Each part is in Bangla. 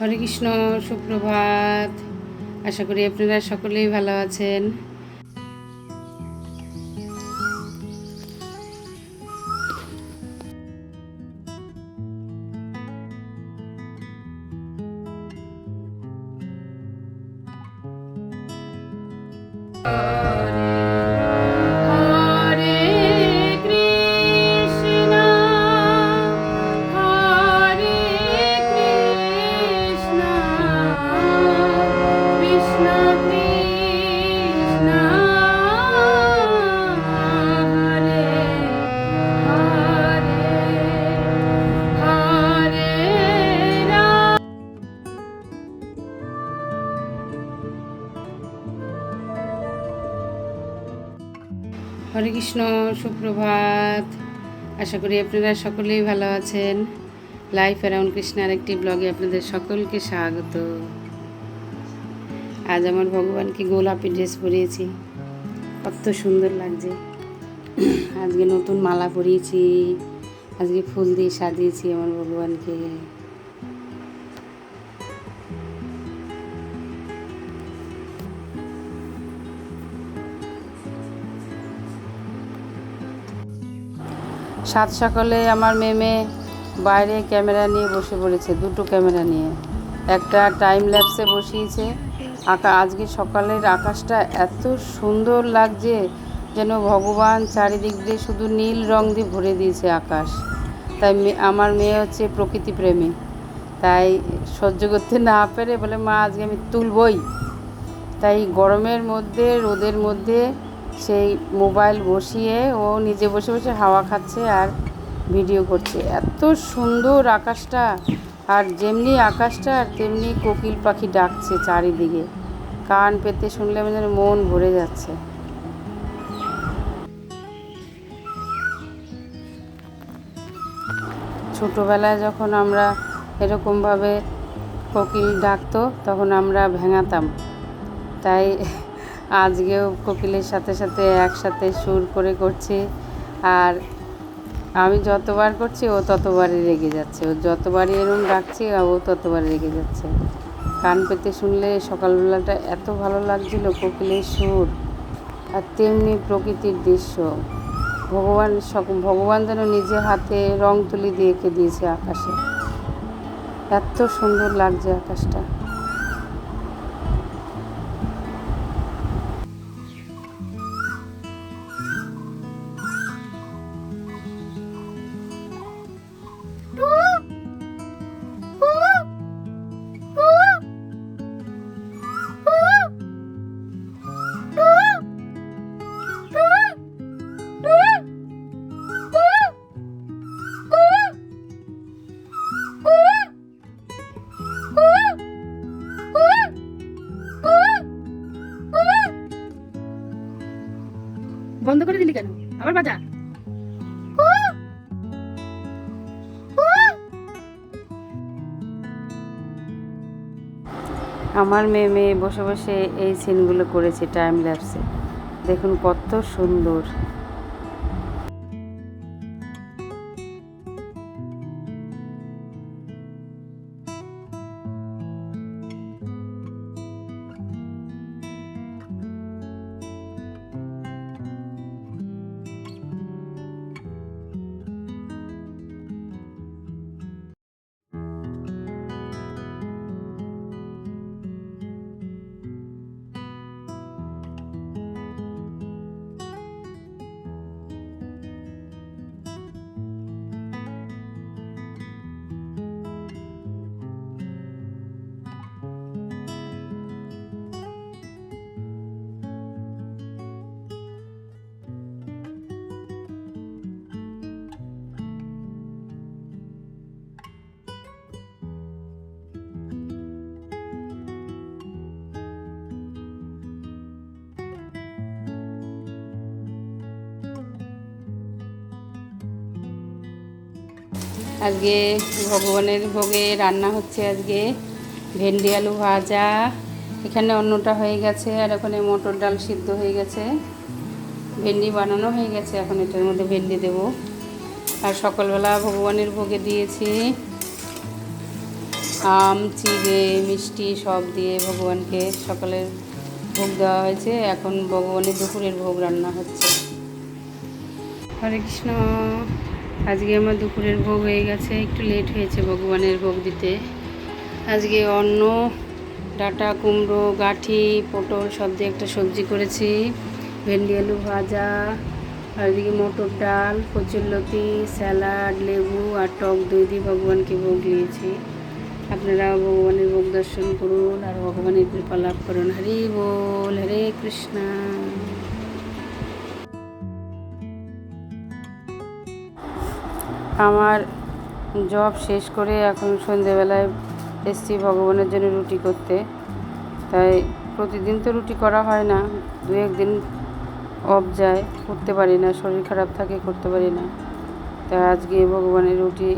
হরে কৃষ্ণ সুপ্রভাত। আশা করি আপনারা সকলেই ভালো আছেন। সুপ্রভাত। আশা করি আপনারা সকলেই ভালো আছেন। লাইফ অ্যারাউন্ড কৃষ্ণার একটি ব্লগে আপনাদের সকলকে স্বাগত। আজ আমার ভগবানকে গোলাপি ড্রেস পরিয়েছি। কত সুন্দর লাগছে। আজকে নতুন মালা পরিয়েছি। আজকে ফুল দিয়ে সাজিয়েছি আমার ভগবানকে। সাত সকালে আমার মেমে বাইরে ক্যামেরা নিয়ে বসে পড়েছে, দুটো ক্যামেরা নিয়ে। একটা টাইম ল্যাপসে বসিয়েছে। আকা আজকে সকালের আকাশটা এত সুন্দর লাগছে যেন ভগবান চারিদিক দিয়ে শুধু নীল রং দিয়ে ভরে দিয়েছে আকাশ। তাই আমার মেয়ে হচ্ছে প্রকৃতি প্রেমী। তাই সহ্য করতে না পেরে বলে, মা, আজকে আমি তুলবই। তাই গরমের মধ্যে, রোদের মধ্যে সেই মোবাইল বসিয়ে ও নিজে বসে বসে হাওয়া খাচ্ছে আর ভিডিও করছে। এত সুন্দর আকাশটা। আর যেমনি আকাশটা আর তেমনি কোকিল পাখি ডাকছে চারিদিকে। কান পেতে শুনলে আমার যেন মন ভরে যাচ্ছে। ছোটোবেলায় যখন আমরা এরকমভাবে কোকিল ডাকতো, তখন আমরা ভেঙাতাম। তাই আজকেও কোকিলের সাথে সাথে একসাথে সুর করে করছি। আর আমি যতবার করছি, ও ততবারই রেগে যাচ্ছে। ও যতবারই এরকম ডাকছি, ও ততবারই রেগে যাচ্ছে। কান পেতে শুনলে সকালবেলাটা এত ভালো লাগছিল, কোকিলের সুর। আর তেমনি প্রকৃতির দৃশ্য। ভগবান ভগবান যেন নিজে হাতে রং তুলি দিয়ে এঁকে দিয়েছে আকাশে। এত সুন্দর লাগছে আকাশটা। বন্ধ করে দিলি কেন? আবার বাজা। আমার মেয়ে মেয়ে বসে বসে এই সিনগুলো করেছে টাইম ল্যাপসে দেখুন কত সুন্দর। আজকে ভগবানের ভোগে রান্না হচ্ছে আজকে, ভেন্ডি আলু ভাজা, এখানে অন্যটা হয়ে গেছে আর ওখানে মটর ডাল সিদ্ধ হয়ে গেছে। ভেন্ডি বানানো হয়ে গেছে, এখন এটার মধ্যে ভেন্ডি দেবো। আর সকালবেলা ভগবানের ভোগে দিয়েছি আম, চিড়ে, মিষ্টি সব দিয়ে ভগবানকে সকালের ভোগ দেওয়া হয়েছে। এখন ভগবানের দুপুরের ভোগ রান্না হচ্ছে। হরে কৃষ্ণ। আজকে আমার দুপুরের ভোগ হয়ে গেছে, একটু লেট হয়েছে ভগবানের ভোগ দিতে। আজকে অন্ন, ডাটা, কুমড়ো, গাঠি, পটল সব দিয়ে একটা সবজি করেছি। ভেন্ডি, আলু ভাজা, আর এদিকে মটর ডাল কচুরলতি স্যালাড, লেবু আর টক দই দিয়ে ভগবানকে ভোগ দিয়েছি। আপনারা ভগবানের ভোগ দর্শন করুন আর ভগবানের কৃপা লাভ করুন। হরি বল, হরে কৃষ্ণা। আমার জব শেষ করে এখন সন্ধেবেলায় এসছি ভগবানের জন্য রুটি করতে। তাই প্রতিদিন তো রুটি করা হয় না, দু একদিন অফ যায়, করতে পারি না, শরীর খারাপ থাকে, করতে পারি না। তাই আজকে ভগবানের রুটি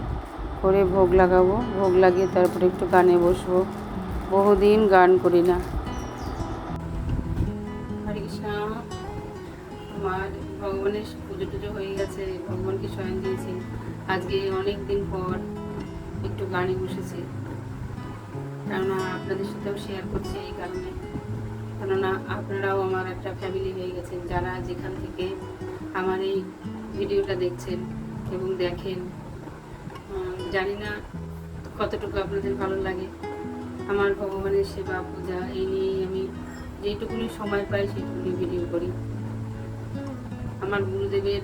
করে ভোগ লাগাবো, ভোগ লাগিয়ে তারপরে একটু গানে বসবো। বহুদিন গান করি না। আমার ভগবানের পুজো টুজো হয়ে গেছে, ভগবানকে স্বয়ং দিয়েছি। আজকে অনেক দিন পর একটু গানে বসেছি। কেননা আপনাদের সাথেও শেয়ার করছি এই কারণে। কেননা আপনারাও আমার একটা ফ্যামিলি হয়ে গেছেন, যারা যেখান থেকে আমার এই ভিডিওটা দেখছেন এবং দেখেন। জানি না কতটুকু আপনাদের ভালো লাগে। আমার ভগবানের সেবা, পূজা, এই নিয়েই আমি যেইটুকুনি সময় পাই সেইটুকুনি ভিডিও করি। আমার গুরুদেবের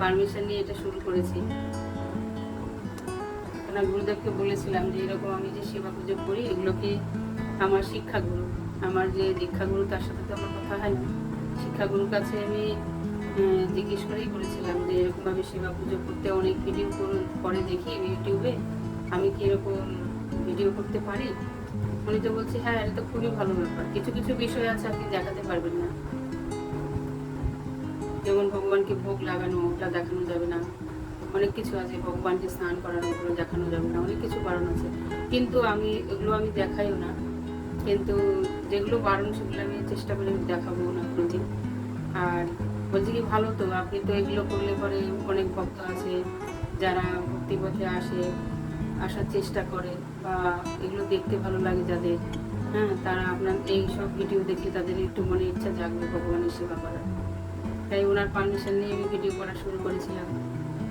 পারমিশন নিয়ে এটা শুরু করেছি। কেন গুরুদেবকে বলেছিলাম যে, এরকম আমি যে সেবা পুজো করি, এগুলোকে আমার শিক্ষাগুরু, আমার যে দীক্ষাগুরু, তার সাথে তো আমার কথা হয় না। শিক্ষাগুরুর কাছে আমি জিজ্ঞেস করেই করেছিলাম যে, এরকমভাবে সেবা পুজো করতে অনেক ভিডিও করে দেখি ইউটিউবে আমি কি এরকম ভিডিও করতে পারি? উনি তো বলছে হ্যাঁ এটা তো খুবই ভালো ব্যাপার। কিছু কিছু বিষয় আছে আপনি দেখাতে পারবেন না। যেমন ভগবানকে ভোগ লাগানো, ওটা দেখানো যাবে না। অনেক কিছু আছে, ভগবানকে স্নান করানো, ওগুলো দেখানো যাবে না, অনেক কিছু বারণ আছে। কিন্তু আমি, এগুলো আমি দেখাইও না। কিন্তু যেগুলো বারণ, সেগুলো আমি চেষ্টা করে দেখাবো না কোনোদিন। আর বলছি কি, ভালো তো, আপনি তো এগুলো করলে পরে অনেক ভক্ত আছে, যারা ভক্তিপথে আসে, আসার চেষ্টা করে, বা এগুলো দেখতে ভালো লাগে যাদের। হ্যাঁ তারা আপনার এই সব ভিডিও দেখে তাদের একটু মনে ইচ্ছা জাগবে ভগবানের সেবা করার। তাই ওনার পারমিশন নিয়ে আমি ভিডিও করা শুরু করেছিলাম।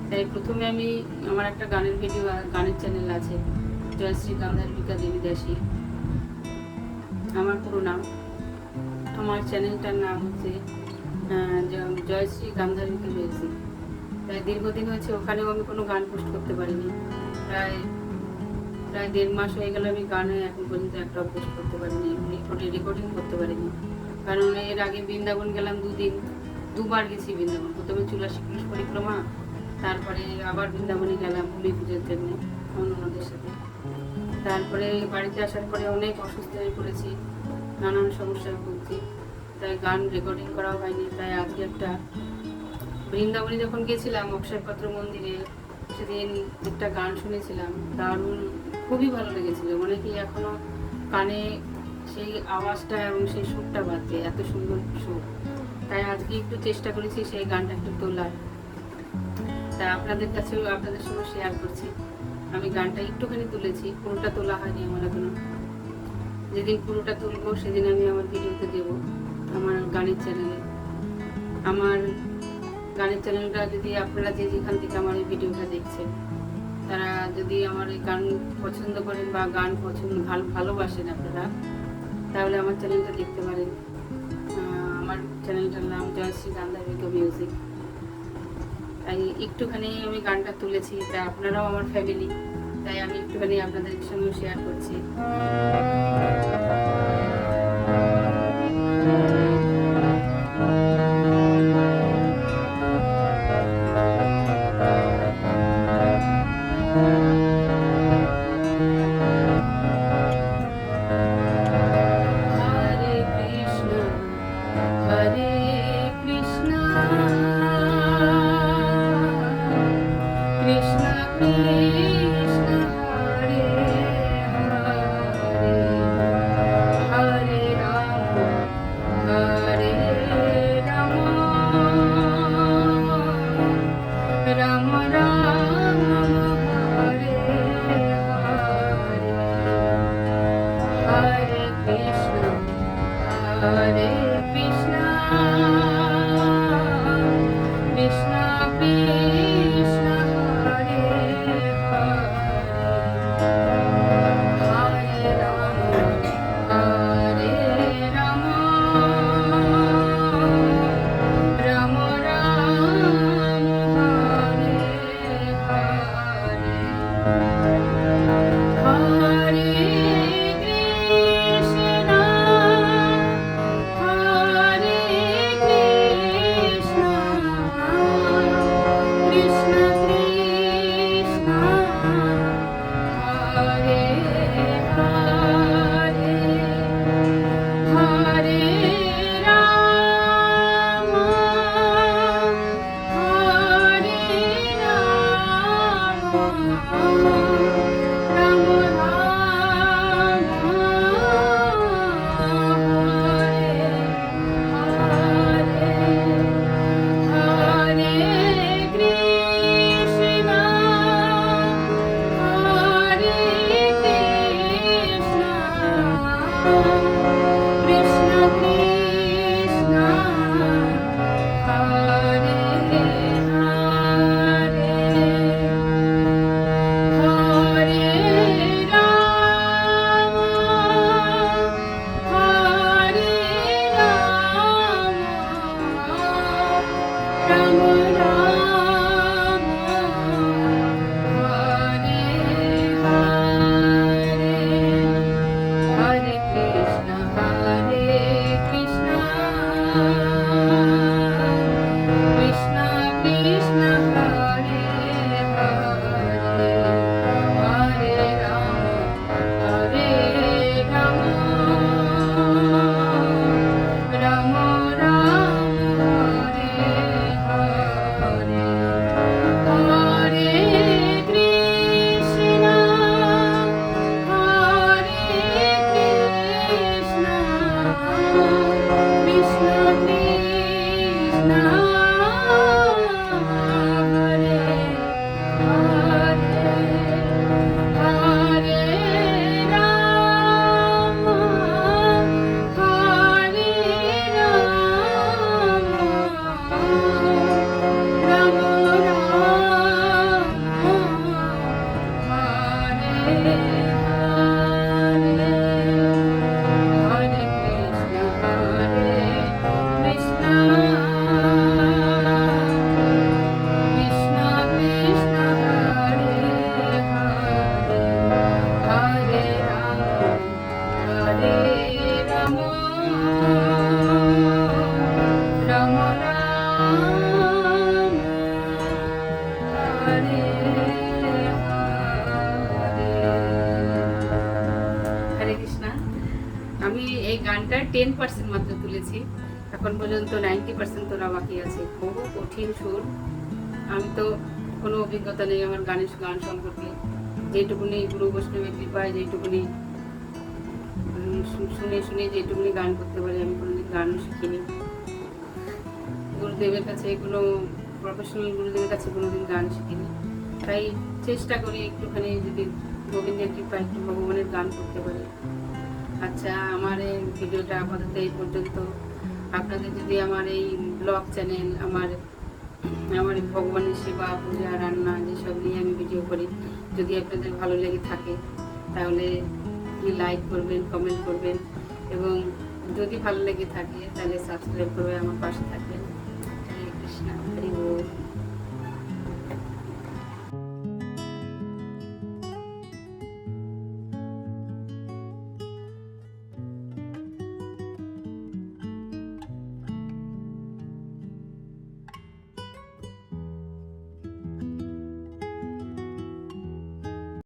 তাই প্রথমে আমি আমার একটা গানের ভিডিও গানের চ্যানেল আছে জয়শ্রী গান্ধার্বিকা দেবী দাসী। আমার পুরো নাম। আমার চ্যানেলটার নাম হচ্ছে জয়শ্রী গান্ধার্বিকা মিউজিক তাই দীর্ঘদিন হয়েছে, ওখানেও আমি কোনো গান পোস্ট করতে পারিনি। প্রায় প্রায় দেড় মাস হয়ে গেল আমি গানে এখন পর্যন্ত একটা পোস্ট করতে পারিনি রেকর্ডিং করতে পারিনি। কারণ এর আগে বৃন্দাবন গেলাম দুদিন। দুবার গেছি বৃন্দাবন। প্রথমে চুলাশি পুলিশ পরিক্রমা, তারপরে আবার বৃন্দাবনে গেলাম হোলি পুজোর জন্য অন্যদের সাথে। তারপরে বাড়িতে আসার পরে অনেক অসুস্থ হয়ে পড়েছি, নানান সমস্যায় ভুগছি। তাই গান রেকর্ডিং করা হয়নি। তাই আজকে একটা বৃন্দাবনে যখন গেছিলাম অক্ষয়পত্র মন্দিরে, সেদিন একটা গান শুনেছিলাম। দারুণ খুবই ভালো লেগেছিল। মানে কি এখনও কানে সেই আওয়াজটা এবং সেই সুরটা বাজছে এত সুন্দর সুর। তাই আজকে একটু চেষ্টা করেছি সেই গানটা একটু তোলার। তা আপনাদের কাছেও আপনাদের সঙ্গে শেয়ার করছি। আমি গানটা একটুখানি তুলেছি, পুরোটা তোলা হয়নি আমার এখনও। যেদিন পুরোটা তুলবো, সেদিন আমি আমার ভিডিওতে দেব আমার গানের চ্যানেলে আমার গানের চ্যানেলটা যদি আপনারা যে যেখান থেকে আমার এই ভিডিওটা দেখছেন, তারা যদি আমার এই গান পছন্দ করেন বা গান পছন্দ, ভালো, ভালোবাসেন আপনারা, তাহলে আমার চ্যানেলটা দেখতে পারেন। আমার চ্যানেলটার নাম জয়শ্রী গান্ধারিকা মিউজিক তাই একটুখানি আমি গানটা তুলেছি তাই আপনারাও আমার ফ্যামিলি তাই আমি একটুখানি আপনাদের সঙ্গে শেয়ার করছি। টেন পার্সেন্ট মাত্র তুলেছি। এখন পর্যন্ত নাইনটি পার্সেন্ট তোরা বাকি আছে। বহু কঠিন সুর। আমি তো কোনো অভিজ্ঞতা নেই আমার গানের গান সম্পর্কে। যেটুকুনি গুরু বৈষ্ণবের কৃপায় যেটুকুনি শুনে শুনে যেটুকুনি গান করতে পারি, আমি কোনোদিন গানও শিখিনি। গুরুদেবের কাছে কোনো প্রফেশনাল গুরুদেবের কাছে কোনোদিন গান শিখিনি। তাই চেষ্টা করি একটুখানি যদি গোবিন্দের কৃপায় একটু ভগবানের গান করতে পারি। আচ্ছা আমার এই ভিডিওটা আপাতত এই পর্যন্ত। আপনাদের যদি আমার এই ব্লগ চ্যানেল, আমার আমার ভগবানের সেবা, পূজা, রান্না যেসব নিয়ে আমি ভিডিও করি, যদি আপনাদের ভালো লেগে থাকে, তাহলে লাইক করবেন কমেন্ট করবেন এবং যদি ভালো লেগে থাকে, তাহলে সাবস্ক্রাইব করে আমার পাশে থাকবেন। হরে কৃষ্ণ